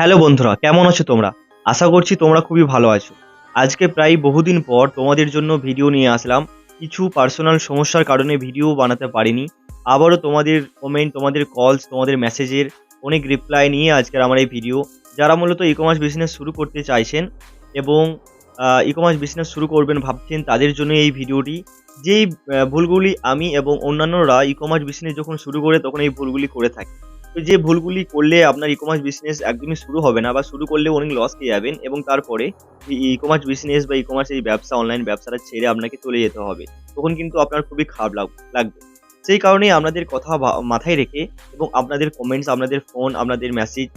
Hello বন্ধুরা, কেমন আছো তোমরা? আশা করছি তোমরা খুবই ভালো আছো। আজকে প্রায় বহুদিন পর তোমাদের জন্য ভিডিও নিয়ে আসলাম। কিছু পার্সোনাল সমস্যার কারণে ভিডিও বানাতে পারিনি। আবারও তোমাদের কমেন্ট তোমাদের কলস তোমাদের মেসেজের অনেক রিপ্লাই নিয়ে আজকের আমার এই ভিডিও যারা মূলত ই কমার্স বিজনেস শুরু করতে চাইছেন এবং ই কমার্স বিজনেস শুরু করবেন ভাবছেন, তাদের জন্য এই ভিডিওটি যেই ভুলগুলি আমি এবং অন্যান্যরা ই কমার্স বিজনেস যখন শুরু করে, তখন এই ভুলগুলি করে থাকি। তো যে ভুলগুলি করলে আপনার ই কমার্স বিজনেস একদমই শুরু হবে না বা শুরু করলে অনেক লস খেয়ে যাবেন এবং তারপরে ই কমার্স বিজনেস বা ই কমার্স এই ব্যবসা অনলাইন ব্যবসাটা ছেড়ে আপনাকে চলে যেতে হবে। তখন কিন্তু আপনার খুবই খারাপ লাগ- লাগবে। সেই কারণেই আপনাদের কথা মাথায় রেখে এবং আপনাদের কমেন্টস আপনাদের ফোন আপনাদের মেসেজ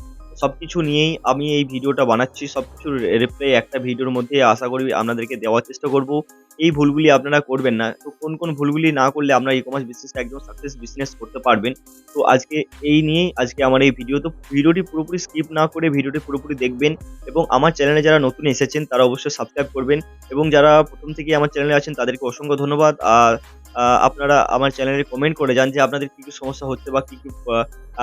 সব কিছু নিয়েই আমি এই ভিডিওটা বানাচ্ছি। সব কিছুর রিপ্লাই একটা ভিডিওর মধ্যে আশা করি আপনাদেরকে দেওয়ার চেষ্টা করব। এই ভুলগুলি আপনারা করবেন না। তো কোন কোন ভুলগুলি না করলে আপনারা ই কমার্স বিজনেসটা একদম সাকসেস বিজনেস করতে পারবেন। তো আজকে এই নিয়েই আজকে আমার এই ভিডিও। তো ভিডিওটি পুরোপুরি স্কিপ না করে ভিডিওটি পুরোপুরি দেখবেন এবং আমার চ্যানেলে যারা নতুন এসেছেন তারা অবশ্যই সাবস্ক্রাইব করবেন এবং যারা প্রথম থেকে আমার চ্যানেলে আছেন তাদেরকে অসংখ্য ধন্যবাদ। আর আপনারা আমার চ্যানেলে কমেন্ট করে যান যে আপনাদের কী কী সমস্যা হচ্ছে বা কী কী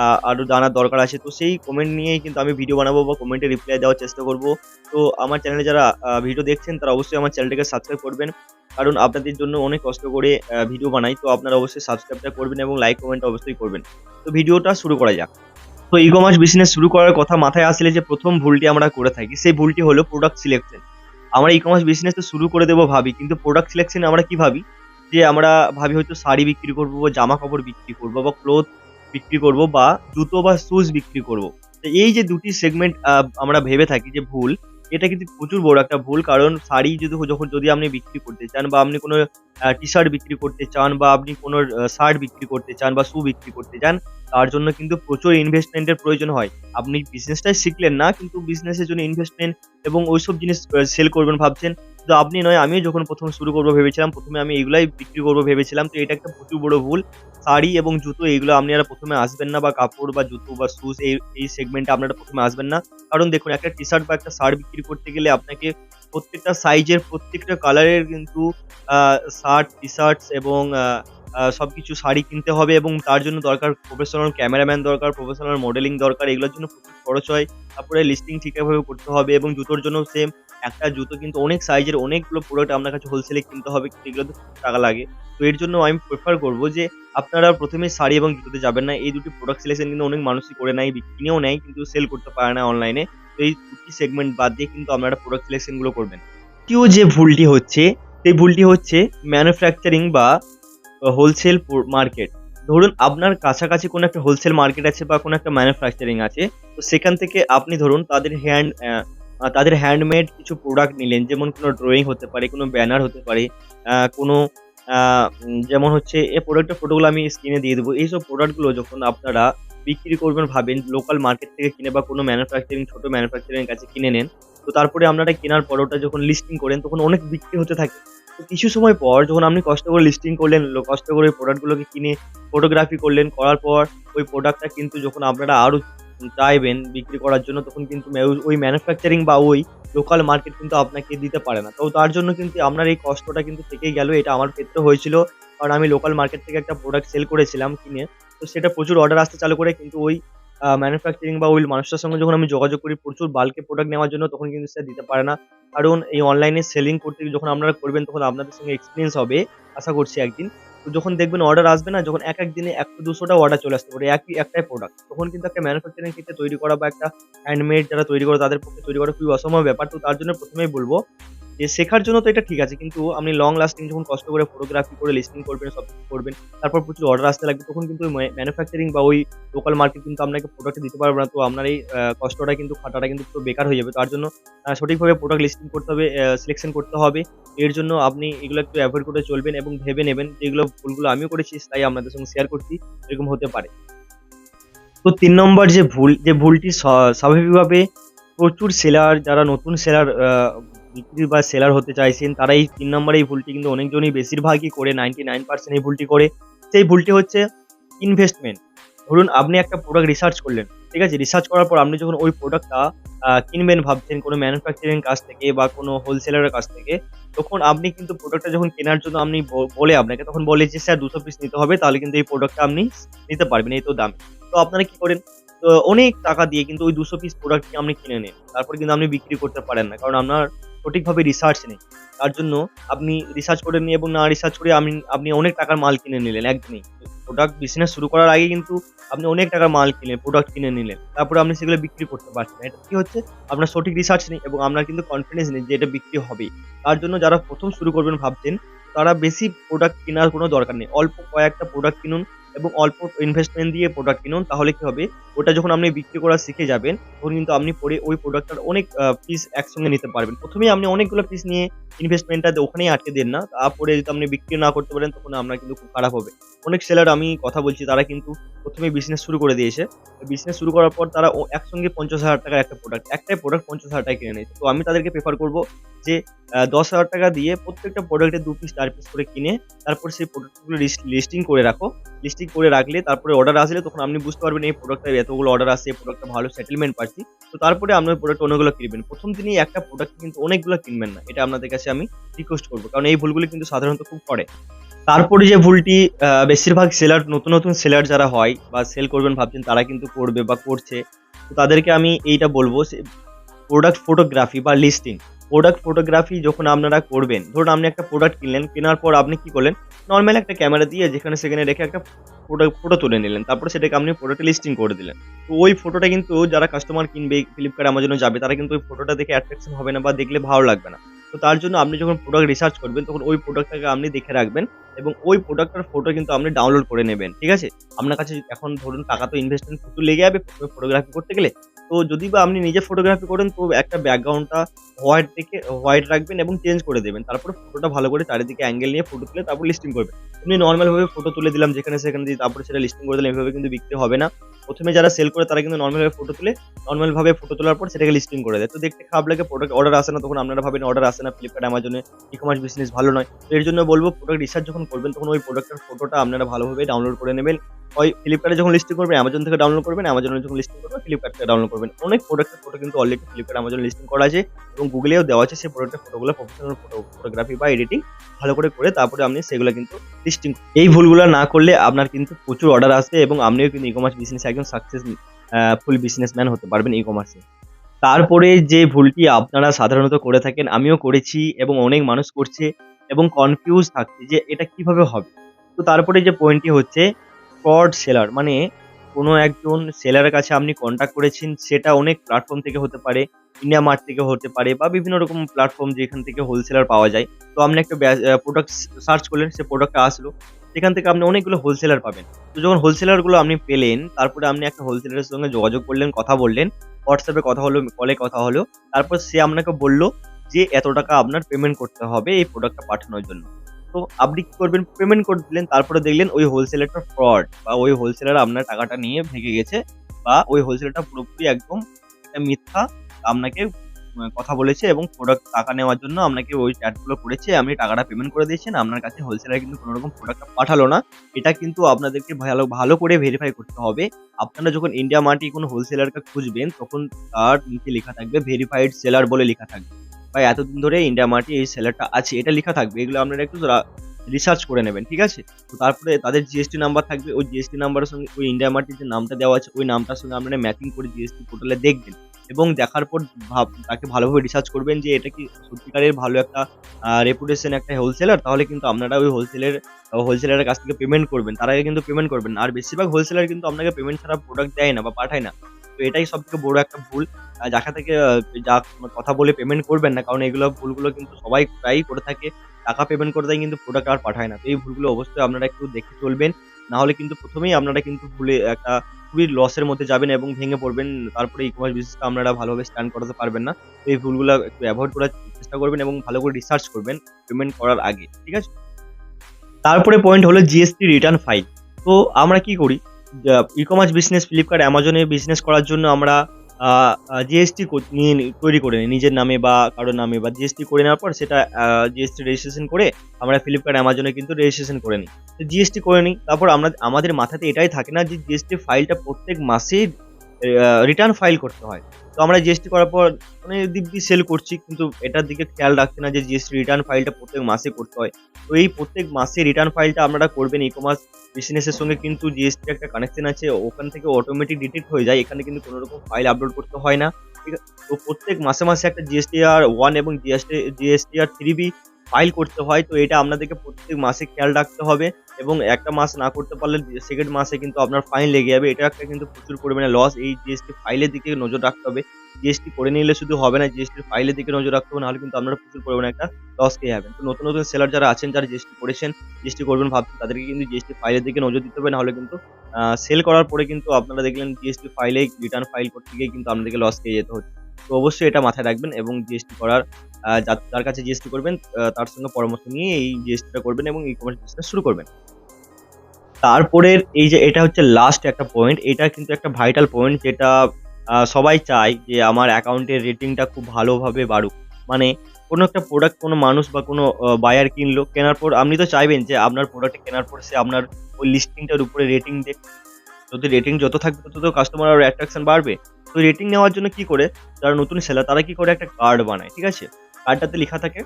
আহ, জানার দরকার আছে। তো সেই কমেন্ট নিয়েই কিন্তু আমি ভিডিও বানাবো বা কমেন্টে রিপ্লাই দেওয়ার চেষ্টা করব। তো আমার চ্যানেলে যারা ভিডিও দেখছেন তারা অবশ্যই আমার চ্যানেলটাকে সাবস্ক্রাইব করবেন। কারণ আপনাদের জন্য অনেক কষ্ট করে ভিডিও বানাই। তো আপনারা অবশ্যই সাবস্ক্রাইবটা করবেন এবং লাইক কমেন্ট অবশ্যই করবেন। তো ভিডিওটা শুরু করা যাক। তো ই কমার্স বিজনেস শুরু করার কথা মাথায় আসলে যে প্রথম ভুলটি আমরা করে থাকি সেই ভুলটি হলো প্রোডাক্ট সিলেকশন আমরা ই কমার্স বিজনেস তো শুরু করে দেবো ভাবি কিন্তু প্রোডাক্ট সিলেকশন আমরা কি ভাবি? যে আমরা ভাবি হয়তো শাড়ি বিক্রি করব বা জামা কাপড় বিক্রি করব বা ক্লোথ বিক্রি করব বা জুতো বা শুজ বিক্রি করব। তো এই যে দুটি সেগমেন্ট আমরা ভেবে থাকি যে ভুল, এটা কিন্তু প্রচুর বড় একটা ভুল। কারণ শাড়ি যদি যখন যদি আপনি বিক্রি করতে চান বা আপনি কোনো টি শার্ট বিক্রি করতে চান বা আপনি কোনো শার্ট বিক্রি করতে চান বা শু বিক্রি করতে চান, তার জন্য কিন্তু প্রচুর ইনভেস্টমেন্টের প্রয়োজন হয়। আপনি বিজনেসটাই শিখলেন না, কিন্তু বিজনেসের জন্য ইনভেস্টমেন্ট এবং ওইসব জিনিস সেল করবেন ভাবছেন তো আপনি নয়, আমিও যখন প্রথম শুরু করব ভেবেছিলাম, প্রথমে আমি এগুলাই বিক্রি করব ভেবেছিলাম। তো এটা একটা প্রচুর বড় ভুল। শাড়ি এবং জুতো এইগুলো আপনি আর প্রথমে আসবেন না বা কাপড় বা জুতো বা শুজ এই এই সেগমেন্টে আপনারা প্রথমে আসবেন না। কারণ দেখুন, একটা টি শার্ট বা একটা শার্ট বিক্রি করতে গেলে আপনাকে প্রত্যেকটা সাইজের প্রত্যেকটা কালারের কিন্তু শার্ট টি শার্টস এবং সব কিছু শাড়ি কিনতে হবে এবং তার জন্য দরকার প্রফেশনাল ক্যামেরাম্যান দরকার প্রফেশনাল মডেলিং দরকার, এগুলোর জন্য প্রচুর খরচ হয়। তারপরে লিস্টিং ঠিকঠাকভাবে করতে হবে এবং জুতোর জন্য সেম একটা জুতো কিন্তু অনেক সাইজের অনেকগুলো প্রোডাক্ট আপনার কাছে হোলসেলে কিনতে হবে কিন্তু এগুলো তো টাকা লাগে। তো এর জন্য আমি প্রেফার করব যে আপনারা প্রথমে শাড়ি এবং জুতোতে যাবেন না। এই দুটি প্রোডাক্ট সিলেকশন কিন্তু অনেক মানুষই করে নেয়, কিনেও নেয় কিন্তু সেল করতে পারে না অনলাইনে তো এই দুটি সেগমেন্ট বাদ দিয়ে কিন্তু আপনারা প্রোডাক্ট সিলেকশনগুলো করবেন। দ্বিতীয় যে ভুলটি হচ্ছে, সেই ভুলটি হচ্ছে ম্যানুফ্যাকচারিং বা হোলসেল মার্কেট ধরুন, আপনার কাছাকাছি কোনো একটা হোলসেল মার্কেট আছে বা কোনো একটা ম্যানুফ্যাকচারিং আছে, তো সেখান থেকে আপনি ধরুন তাদের হ্যান্ড তাদের হ্যান্ডমেড কিছু প্রোডাক্ট নিলেন, যেমন কোনো ড্রয়িং হতে পারে, কোনো ব্যানার হতে পারে কোনো যেমন হচ্ছে এই প্রোডাক্টের ফটোগুলো আমি স্ক্রিনে দিয়ে দেবো। এইসব প্রোডাক্টগুলো যখন আপনারা বিক্রি করবেন, ভাবেন লোকাল মার্কেট থেকে কিনে বা কোনো ম্যানুফ্যাকচারিং ছোট ম্যানুফ্যাকচারিং কাছে কিনে নেন, তো তারপরে আপনারা কেনার পর ওটা যখন লিস্টিং করেন, তখন অনেক বিক্রি হতে থাকে। তো কিছু সময় পর যখন আপনি কষ্ট করে লিস্টিং করলেন কষ্ট করে ওই প্রোডাক্টগুলোকে কিনে ফটোগ্রাফি করলেন, করার পর ওই প্রোডাক্টটা কিন্তু যখন আপনারা আরও চাইবেন বিক্রি করার জন্য, তখন কিন্তু ওই ম্যানুফ্যাকচারিং বা ওই লোকাল মার্কেট কিন্তু আপনাকে দিতে পারে না। তো তার জন্য কিন্তু আপনার এই কষ্টটা কিন্তু থেকেই গেল, এটা আমার ক্ষেত্রে হয়েছিল। কারণ আমি লোকাল মার্কেট থেকে একটা প্রোডাক্ট সেল করেছিলাম কিনে, তো সেটা প্রচুর অর্ডার আসতে চালু করে, কিন্তু ওই ম্যানুফ্যাকচারিং বা ওই মানুষটার সঙ্গে যখন আমি যোগাযোগ করি প্রচুর বাল্কে প্রোডাক্ট নেওয়ার জন্য, তখন কিন্তু সে দিতে পারে না। কারণ এই অনলাইনে সেলিং করতে যখন আপনারা করবেন, তখন আপনাদের সঙ্গে এক্সপিরিয়েন্স হবে, আশা করছি একদিন। তো যখন দেখবেন অর্ডার আসবে না, যখন এক এক দিনে একশো, দুশোটা অর্ডার চলে আসতে পারে, একই, একটাই প্রোডাক্ট তখন কিন্তু একটা ম্যানুফ্যাকচারিং ক্ষেত্রে তৈরি করা বা একটা হ্যান্ডমেড যারা তৈরি করে, তাদের পক্ষে তৈরি করা খুবই অসম্ভব ব্যাপার। তো তার জন্য প্রথমেই বলব যে শেখার জন্য তো এটা ঠিক আছে, কিন্তু আপনি লং লাস্টিং যখন কষ্ট করে ফটোগ্রাফি করে লিস্টিং করবেন, সব কিছু করবেন, তারপর প্রচুর অর্ডার আসতে লাগবে, তখন কিন্তু ম্যানুফ্যাকচারিং বা ওই লোকাল মার্কেট কিন্তু আপনাকে প্রোডাক্ট দিতে পারবে না। তো আপনার এই কষ্টটা কিন্তু, খাটাটা কিন্তু পুরো বেকার হয়ে যাবে। তার জন্য সঠিকভাবে প্রোডাক্ট লিস্টিং করতে হবে সিলেকশন করতে হবে। এর জন্য আপনি এগুলো একটু অ্যাভয়েড করে চলবেন এবং ভেবে নেবেন যেগুলো ভুলগুলো আমিও করেছি, তাই আপনাদের সঙ্গে শেয়ার করছি, এরকম হতে পারে। তো তিন নম্বর যে ভুল, যে ভুলটি স্বাভাবিকভাবে প্রচুর সেলার যারা নতুন সেলার বিক্রি বা সেলার হতে চাইছেন, তারা এই তিন নম্বরে এই ভুলটি কিন্তু অনেকজনই বেশিরভাগই করে নাইনটি নাইন পার্সেন্ট এই ভুলটি করে। সেই ভুলটি হচ্ছে ইনভেস্টমেন্ট ধরুন, আপনি একটা প্রোডাক্ট রিসার্চ করলেন, ঠিক আছে? রিসার্চ করার পর আপনি যখন ওই প্রোডাক্টটা কিনবেন ভাবছেন কোনো ম্যানুফ্যাকচারিং কাছ থেকে বা কোনো হোলসেলারের কাছ থেকে, তখন আপনি কিন্তু প্রোডাক্টটা যখন কেনার জন্য আপনি বলে আপনাকে তখন বলে যে, স্যার, দুশো পিস নিতে হবে, তাহলে কিন্তু এই প্রোডাক্টটা আপনি নিতে পারবেন, এই তো দাম। তো আপনারা কি করেন? তো অনেক টাকা দিয়ে কিন্তু ওই দুশো পিস প্রোডাক্ট আপনি কিনে নেন। তারপর কিন্তু আপনি বিক্রি করতে পারেন না, কারণ আপনার সঠিকভাবে রিসার্চ নেই। তার জন্য আপনি রিসার্চ করে নিয়ে এবং না রিসার্চ করে আপনি আপনি অনেক টাকার মাল কিনে নিলেন একদিনই প্রোডাক্ট বিজনেস শুরু করার আগে কিন্তু আপনি অনেক টাকার মাল কিনলেন প্রোডাক্ট কিনে নিলেন। তারপরে আপনি সেগুলো বিক্রি করতে পারছেন এটা কি হচ্ছে? আপনার সঠিক রিসার্চ নেই এবং আপনার কিন্তু কনফিডেন্স নেই যে এটা বিক্রি হবে। তার জন্য যারা প্রথম শুরু করবেন ভাবছেন, তারা বেশি প্রোডাক্ট কেনার কোনো দরকার নেই। অল্প কয়েকটা প্রোডাক্ট কিনুন এবং অল্প ইনভেস্টমেন্ট দিয়ে প্রোডাক্ট কিনুন, তাহলে কি হবে? ওটা যখন আপনি বিক্রি করা শিখে যাবেন, তখন কিন্তু আপনি পরে ওই প্রোডাক্টটার অনেক পিস একসঙ্গে নিতে পারবেন। প্রথমেই আপনি অনেকগুলো পিস নিয়ে ইনভেস্টমেন্টটা ওখানেই আটকে দেন না। তারপরে যদি আপনি বিক্রি না করতে পারেন, তখন আপনার কিন্তু খুব খারাপ হবে। অনেক সেলার আমি কথা বলছি, তারা কিন্তু প্রথমে বিজনেস শুরু করে দিয়েছে। বিজনেস শুরু করার পর তারা একসঙ্গে পঞ্চাশ হাজার টাকার একটা প্রোডাক্ট একটাই প্রোডাক্ট পঞ্চাশ হাজার টাকা কিনে নিয়েছে। তো আমি তাদেরকে প্রেফার করব যে দশ হাজার টাকা দিয়ে প্রত্যেকটা প্রোডাক্টে দু পিস চার পিস করে কিনে তারপর সেই প্রোডাক্টগুলো লিস্টিং করে রাখো। লিস্টিং করে রাখলে তারপরে অর্ডার আসলে তখন আপনি বুঝতে পারবেন এই প্রোডাক্টটা এতগুলো অর্ডার আসছে, এই প্রোডাক্টটা ভালো সেটেলমেন্ট পাচ্ছি। তো তারপরে আপনি প্রোডাক্ট অনেকগুলো কিনবেন। প্রথম দিনই একটা প্রোডাক্ট কিন্তু অনেকগুলো কিনবেন না, এটা আপনাদের কাছে আমি রিকোয়েস্ট করব। কারণ এই ভুলগুলো কিন্তু সাধারণত খুব করে। তারপরে যে ভুলটি বেশিরভাগ সেলার নতুন নতুন সেলার যারা হয় বা সেল করবেন ভাবছেন, তারা কিন্তু করবে বা করছে। তো তাদেরকে আমি এইটা বলব প্রোডাক্ট ফটোগ্রাফি বা লিস্টিং প্রোডাক্ট ফটোগ্রাফি যখন আপনারা করবেন, ধরুন আপনি একটা প্রোডাক্ট কিনলেন, কেনার পর আপনি কি করলেন? নর্মাল একটা ক্যামেরা দিয়ে যেখানে সেখানে রেখে একটা প্রোডাক্ট ফটো তুলে নিলেন, তারপরে সেটাকে আপনি ফটোটা লিস্টিং করে দিলেন। তো ওই ফটোটা কিন্তু যারা কাস্টমার কিনবে ফ্লিপকার্ট আমাজনে যাবে, তারা কিন্তু ওই ফটোটা দেখে অ্যাট্রাকশন হবে না বা দেখলে ভালো লাগবে না। তো তার জন্য আপনি যখন প্রোডাক্ট রিসার্চ করবেন, তখন ওই প্রোডাক্টটাকে আপনি দেখে রাখবেন এবং ওই প্রোডাক্টটার ফটো কিন্তু আপনি ডাউনলোড করে নেবেন, ঠিক আছে? আপনার কাছে এখন ধরুন টাকা তো ইনভেস্টমেন্ট প্রচুর লেগে যাবে ফটোগ্রাফি করতে গেলে তো যদি বা আপনি নিজে ফটোগ্রাফি করেন, তো একটা ব্যাকগ্রাউন্ডটা হোয়াইট থেকে হোয়াইট রাখবেন এবং চেঞ্জ করে দেবেন। তারপরে ফটোটা ভালো করে চারিদিকে অ্যাঙ্গেল নিয়ে ফটো তুলে তারপর লিস্টিং করবেন। আপনি নর্মালভাবে ফটো তুলে দিলাম যেখানে সেখানে দিয়ে তারপরে সেটা লিস্টিং করে দিলাম, এভাবে কিন্তু বিক্রি হবে না। প্রথমে যারা সেল করে তারা কিন্তু নর্মাল ভাবে ফটো তুলে নর্মাল ভাবে ফটো তোলার পর সেটাকে লিস্টিং করে দেয়। তো দেখতে খারাপ লাগে প্রোডাক্ট অর্ডার আসে না, তখন আপনারা ভাবেন অর্ডার আসে না ফ্লিপকার্ট অ্যামাজনে ই কমার্স বিজনেস ভালো নয়। তো এর জন্য বলব প্রোডাক্ট রিসার্চ যখন করবেন, তখন ওই প্রোডাক্টের ফটোটা আপনারা ভালোভাবে ডাউনলোড করে নেবেন। ওই ফ্লিপকার্টে যখন লিস্টিং করবেন অ্যামাজন থেকে ডাউনলোড করবেন অ্যামাজনে যখন লিস্টিং করবেন ফ্লিপকার্ট থেকে ডাউনলোড করবেন। অনেক প্রোডাক্টের ফটো কিন্তু অলরেডি ফ্লিপকার্ট অ্যামাজন লিস্টিং করা আছে এবং গুগলেও দেওয়া আছে, সেই প্রোডাক্টের ফটোগুলো প্রফেশনাল ফটো ফটোগ্রাফি বা এডিটিং ভালো করে করে তারপরে আপনি সেগুলো কিন্তু লিস্টিং এই ভুলগুলো না করলে আপনার কিন্তু প্রচুর অর্ডার আসবে এবং আপনিও কিন্তু ই কমার্স বিজনেস একজন সাকসেস ফুল বিজনেসম্যান হতে পারবেন ই কমার্সে তারপরে যে ভুলটি আপনারা সাধারণত করে থাকেন, আমিও করেছি এবং অনেক মানুষ করছে এবং কনফিউজ থাকছে যে এটা কীভাবে হবে। তো তারপরে যে পয়েন্টটি হচ্ছে ফ্রড সেলার মানে কোনো একজন সেলারের কাছে আপনি কন্ট্যাক্ট করেছেন, সেটা অনেক প্ল্যাটফর্ম থেকে হতে পারে ইন্ডিয়া মার্ট থেকে হতে পারে বা বিভিন্ন রকম প্ল্যাটফর্ম যেখান থেকে হোলসেলার পাওয়া যায়। তো আপনি একটা প্রোডাক্ট সার্চ করলেন, সে প্রোডাক্টটা আসলো। সেখান থেকে আপনি অনেকগুলো হোলসেলার পাবেন। তো যখন হোলসেলারগুলো আপনি পেলেন, তারপরে আপনি একটা হোলসেলারের সঙ্গে যোগাযোগ করলেন, কথা বললেন হোয়াটসঅ্যাপে কথা হলো কলে কথা হলো, তারপর সে আপনাকে বলল যে এত টাকা আপনার পেমেন্ট করতে হবে এই প্রোডাক্টটা পাঠানোর জন্য। তো আপনি কি করবেন? পেমেন্ট করে দিলেন, তারপরে দেখলেন ওই হোলসেলারটা ফ্রড বা ওই হোলসেলার আপনার টাকাটা নিয়ে ভেঙে গেছে বা ওই হোলসেলারটা পুরোপুরি একদম একটা মিথ্যা, আপনাকে কথা বলেছে এবং প্রোডাক্ট টাকা নেওয়ার জন্য আপনাকে ওই চ্যাটগুলো করেছে। আপনি টাকাটা পেমেন্ট করে দিয়েছেন, আপনার কাছে হোলসেলার কিন্তু কোনো রকম প্রোডাক্টটা পাঠালো না। এটা কিন্তু আপনাদেরকে ভালো ভালো করে ভেরিফাই করতে হবে। আপনারা যখন ইন্ডিয়া মার্টে কোনো হোলসেলারকে খুঁজবেন, তখন তার নিচে লেখা থাকবে ভেরিফাইড সেলার বলে লেখা থাকবে। বা এতদিন ধরে ইন্ডিয়া মার্টে এই সেলারটা আছে, এটা লেখা থাকবে। এগুলো আপনারা একটু রিসার্চ করে নেবেন, ঠিক আছে? তো তারপরে তাদের জিএসটি নাম্বার থাকবে, ওই জিএসটি নাম্বারের সঙ্গে ওই ইন্ডিয়া মার্টের যে নামটা দেওয়া আছে, ওই নামটার সঙ্গে আপনারা ম্যাচিং করে জিএসটি পোর্টালে দেখবেন। এবং দেখার পর ভাব, তাকে ভালোভাবে রিসার্চ করবেন যে এটা কি সত্যিকারের ভালো একটা রেপুটেশন একটা হোলসেলার তাহলে কিন্তু আপনারা ওই হোলসেলের হোলসেলারের কাছ থেকে পেমেন্ট করবেন। তার আগে কিন্তু পেমেন্ট করবেন আর বেশিরভাগ হোলসেলার কিন্তু আপনাকে পেমেন্ট ছাড়া প্রোডাক্ট দেয় না বা পাঠায় না। তো এটাই সব থেকে বড় একটা ভুল। যাকে থেকে যা কথা বলে পেমেন্ট করবেন না, কারণ এগুলো ভুলগুলো কিন্তু সবাই প্রায়ই করে থাকে। টাকা পেমেন্ট করে দেয় কিন্তু প্রোডাক্ট আর পাঠায় না। তো এই ভুলগুলো অবশ্যই আপনারা একটু দেখে চলবেন। না হলে কিন্তু প্রথমেই আপনারা কিন্তু ভুলে একটা খুবই লসের মধ্যে যাবেন এবং ভেঙে পড়বেন। তারপরে ই কমার্স বিজনেসটা আপনারা ভালোভাবে স্ট্যান্ড করাতে পারবেন না। তো এই ভুলগুলো একটু অ্যাভয়েড করার চেষ্টা করবেন এবং ভালো করে রিসার্চ করবেন পেমেন্ট করার আগে, ঠিক আছে? তারপরে পয়েন্ট হলো জিএসটি রিটার্ন ফাইল তো আমরা কি করি? ই কমার্স বিজনেস ফ্লিপকার্ট অ্যামাজনে বিজনেস করার জন্য আমরা জিএসটি নিয়ে তৈরি করে নিই নিজের নামে বা কারোর নামে বা জিএসটি করে নেওয়ার পর সেটা জিএসটি রেজিস্ট্রেশন করে আমরা ফ্লিপকার্ট অ্যামাজনে কিন্তু রেজিস্ট্রেশন করে নিই তো জিএসটি করে নিই তারপর আমরা, আমাদের মাথাতে এটাই থাকে না যে জিএসটি ফাইলটা প্রত্যেক মাসে রিটার্ন ফাইল করতে হয়। তো আমরা জিএসটি করার পর মানে দিব্যি সেল করছি, কিন্তু এটার দিকে খেয়াল রাখছি না যে জিএসটি রিটার্ন ফাইলটা প্রত্যেক মাসে করতে হয়। তো এই প্রত্যেক মাসে রিটার্ন ফাইলটা আপনারা করবেন ই কমার্স বিজনেসের সঙ্গে, কিন্তু জিএসটি একটা কানেকশন আছে, ওখান থেকে অটোমেটিক ডিটেক্ট হয়ে যায়, এখানে কিন্তু কোনো রকম ফাইল আপলোড করতে হয় না। ঠিক আছে? তো প্রত্যেক মাসে মাসে একটা জিএসটি আর ওয়ান এবং GST GST R three B file করতে হয়, তো এটা আপনাদেরকে প্রত্যেক মাসে খেয়াল রাখতে হবে এবং একটা মাস না করতে পারলে সেকেন্ড মাসে কিন্তু আপনার ফাইন লেগে যাবে। এটা একটা কিন্তু প্রচুর পরিমাণে লস এই জিএসটি ফাইলের দিকে নজর রাখতে হবে। জিএসটি করে নিলে শুধু হবে না জিএসটির ফাইলের দিকে নজর রাখতে হবে, নাহলে কিন্তু আপনারা প্রচুর পরিমাণে একটা লস খেয়ে যাবেন। তো নতুন নতুন সেলার যারা আছেন, যারা জিএসটি করেছেন জিএসটি করবেন ভাবছেন, তাদেরকে কিন্তু জিএসটি ফাইলের দিকে নজর দিতে হবে, নাহলে কিন্তু সেল করার পরে কিন্তু আপনারা দেখলেন জিএসটি ফাইলে রিটার্ন ফাইল করতে গিয়ে কিন্তু আপনাদেরকে লস খেয়ে যেতে হচ্ছে। তো অবশ্যই এটা মাথায় রাখবেন এবং জিএসটি করার যার- কাছে জিএসটি করবেন তার সঙ্গে পরামর্শ নিয়ে এই জিএসটিটা করবেন এবং ই কমার্স বিজনেস শুরু করবেন। তারপরের এই যে এটা হচ্ছে লাস্ট একটা পয়েন্ট এটা কিন্তু একটা ভাইটাল পয়েন্ট যেটা সবাই চায় যে আমার অ্যাকাউন্টের রেটিংটা খুব ভালোভাবে বাড়ুক। মানে কোনো একটা প্রোডাক্ট কোনো মানুষ বা কোনো বায়ার কিনলো, কেনার পর আপনি তো চাইবেন যে আপনার প্রোডাক্ট কেনার পর সে আপনার ওই লিস্টিংটার উপরে রেটিং দেখ যদি রেটিং যত থাকবে, তত কাস্টমার আর অ্যাট্রাকশন বাড়বে। তো রেটিং নেওয়ার জন্য কি করে? যারা নতুন সেলার তারা কি করে একটা কার্ড বানায়, ঠিক আছে? কার্ডটাতে লেখা থাকে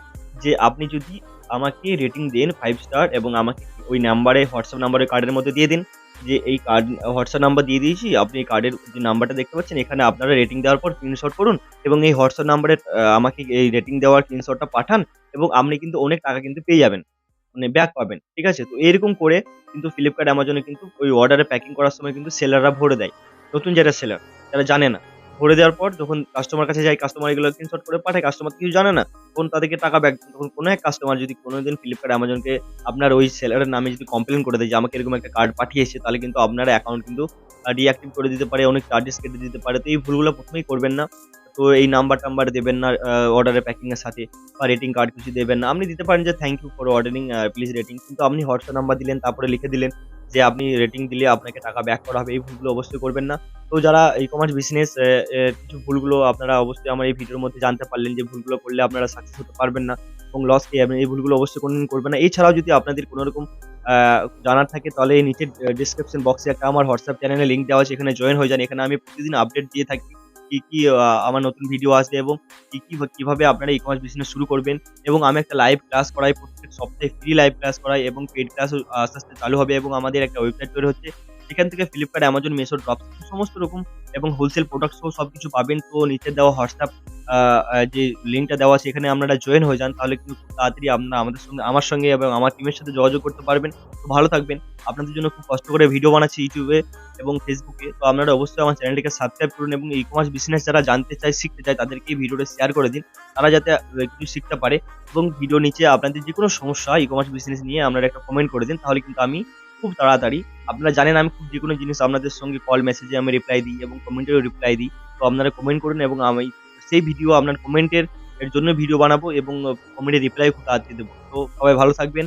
যে, আপনি যদি আমাকে রেটিং দেন ফাইভ স্টার এবং আমাকে ওই নাম্বারে হোয়াটসঅ্যাপ নাম্বারে কার্ডের মধ্যে দিয়ে দিন, যে এই কার্ড হোয়াটসঅ্যাপ নাম্বার দিয়ে দিয়েছি, আপনি এই কার্ডের যে নাম্বারটা দেখতে পাচ্ছেন, এখানে আপনারা রেটিং দেওয়ার পর স্ক্রিনশট করুন এবং এই হোয়াটসঅ্যাপ নাম্বারে আমাকে এই রেটিং দেওয়ার স্ক্রিনশটটা পাঠান এবং আপনি কিন্তু অনেক টাকা কিন্তু পেয়ে যাবেন মানে ব্যাক পাবেন, ঠিক আছে? তো এরকম করে কিন্তু ফ্লিপকার্ট অ্যামাজনে কিন্তু ওই অর্ডারে প্যাকিং করার সময় কিন্তু সেলাররা ভরে দেয়, নতুন যারা সেলার যারা জানে না। ভরে দেওয়ার পর যখন কাস্টমার কাছে যায় কাস্টমার এগুলো স্ক্রিনশট করে পাঠায় কাস্টমার কিছু জানে না। তখন তাদেরকে টাকা ব্যাক তখন কোনো এক কাস্টমার যদি কোনোদিন ফ্লিপকার্ট অ্যামাজনকে আপনার ওই সেলারের নামে যদি কমপ্লেন করে দেয় যে, আমাকে এরকম একটা কার্ড পাঠিয়েছে, তাহলে কিন্তু আপনার অ্যাকাউন্ট কিন্তু ডিঅ্যাক্টিভ করে দিতে পারে, অনেক চার্জেস কেটে দিতে পারে। তো এই ভুলগুলো প্রথমেই করবেন না। তো এই নাম্বার টাম্বার দেবেন না অর্ডারের প্যাকিং এর সাথে বা রেটিং কার্ড কিছু দেবেন না। আপনি দিতে পারেন যে thank you for ordering please rating কিন্তু আপনি হোয়াটসঅ্যাপ নাম্বার দিলেন, তারপরে লিখে দিলেন। যে আপনি রেটিং দিলে আপনাকে টাকা ব্যাক করা হবে এই ভুলগুলো অবশ্যই করবেন না। তো যারা ই কমার্স বিজনেস কিছু ভুলগুলো আপনারা অবশ্যই আমার এই ভিডিওর মধ্যে জানতে পারলেন যে ভুলগুলো করলে আপনারা সাকসেস হতে পারবেন না এবং লস খেয়ে যাবেন এই ভুলগুলো অবশ্যই কোনোদিন করবেন না। এছাড়াও যদি আপনাদের কোনো রকম আহ, জানার থাকে তাহলে নিচের ডিসক্রিপশন বক্সে একটা আমার হোয়াটসঅ্যাপ চ্যানেলে লিঙ্ক দেওয়া আছে এখানে জয়েন হয়ে যান। এখানে আমি প্রতিদিন আপডেট দিয়ে থাকি। কি কি আমার নতুন ভিডিও আসবে এবং কি কি কীভাবে আপনারা ই কমার্স বিজনেস শুরু করবেন এবং আমি একটা লাইভ ক্লাস করাই, প্রত্যেক সপ্তাহে ফ্রি লাইভ ক্লাস করাই এবং পেড ক্লাস আস্তে আস্তে চালু হবে এবং আমাদের একটা ওয়েবসাইট তৈরি হচ্ছে। সেখান থেকে ফ্লিপকার্ট অ্যামাজন মেসো ড্রপ সমস্ত রকম এবং হোলসেল প্রোডাক্ট সব কিছু পাবেন। তো নিচে দেওয়া হোয়াটসঅ্যাপ যে লিঙ্কটা দেওয়া আছে, এখানে আপনারা জয়েন হয়ে যান, তাহলে কিন্তু খুব তাড়াতাড়ি আপনারা আমাদের সঙ্গে, আমার সঙ্গে এবং আমার টিমের সাথে যোগাযোগ করতে পারবেন। তো ভালো থাকবেন। আপনাদের জন্য খুব কষ্ট করে ভিডিও বানাচ্ছি ইউটিউবে এবং ফেসবুকে তো আপনারা অবশ্যই আমার চ্যানেলটিকে সাবস্ক্রাইব করুন এবং ই কমার্স বিজনেস যারা জানতে চায়, শিখতে চায়, তাদেরকে এই ভিডিওটা শেয়ার করে দিন। তারা যাতে কিছু শিখতে পারে এবং ভিডিও নিচে আপনাদের যে কোনো সমস্যা ই কমার্স বিজনেস নিয়ে আপনারা একটা কমেন্ট করে দিন, তাহলে কিন্তু আমি খুব তাড়াতাড়ি, আপনারা জানেন আমি খুব যে কোনো জিনিস আপনাদের সঙ্গে কল মেসেজে আমি রিপ্লাই দিই এবং কমেন্টেও রিপ্লাই দিই। তো আপনারা কমেন্ট করুন এবং আমি সেই ভিডিও আপনার কমেন্টের এর জন্য ভিডিও বানাবো এবং কমেন্টে রিপ্লাই খুব তাড়াতাড়ি দেবো। তো সবাই ভালো থাকবেন।